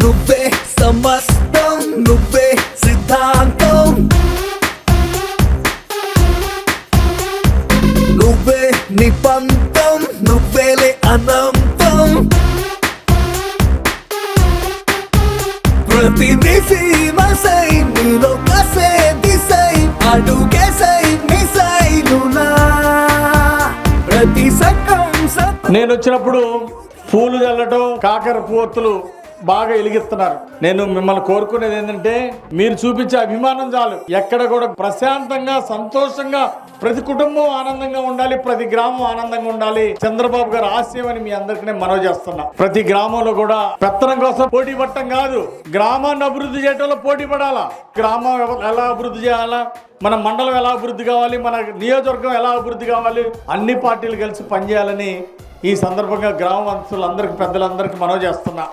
నువ్వే సమస్తం నువ్వే సిద్ధాంతం. నువ్వే నిపంతం నువ్వేలే అనంతం. ప్రతినిధి మసై నీలో కసే దిశై అడుగేసై మిసై ప్రతి సకం సత్ నేను వచ్చినప్పుడు పూలు చల్లటం కాకర పూతులు బాగా వెలిగిస్తున్నారు నేను మిమ్మల్ని కోరుకునేది ఏంటంటే మీరు చూపించే అభిమానం చాలు. ఎక్కడ కూడా ప్రశాంతంగా సంతోషంగా ప్రతి కుటుంబం ఆనందంగా ఉండాలి ప్రతి గ్రామం ఆనందంగా ఉండాలి. చంద్రబాబు గారు ఆశయం అని మీ అందరికీ మనవి చేస్తున్నా. ప్రతి గ్రామంలో కూడా పెత్తనం కోసం పోటీ పడటం కాదు. గ్రామాన్ని అభివృద్ధి చేయటంలో పోటీ పడాలా? గ్రామం ఎలా అభివృద్ధి చేయాలా? మన మండలం ఎలా అభివృద్ధి కావాలి? మన నియోజకవర్గం ఎలా అభివృద్ధి కావాలి? అన్ని పార్టీలు కలిసి పనిచేయాలని ఈ సందర్భంగా గ్రామవంతులందరికీ పెద్దలందరికీ మనవి చేస్తున్నా.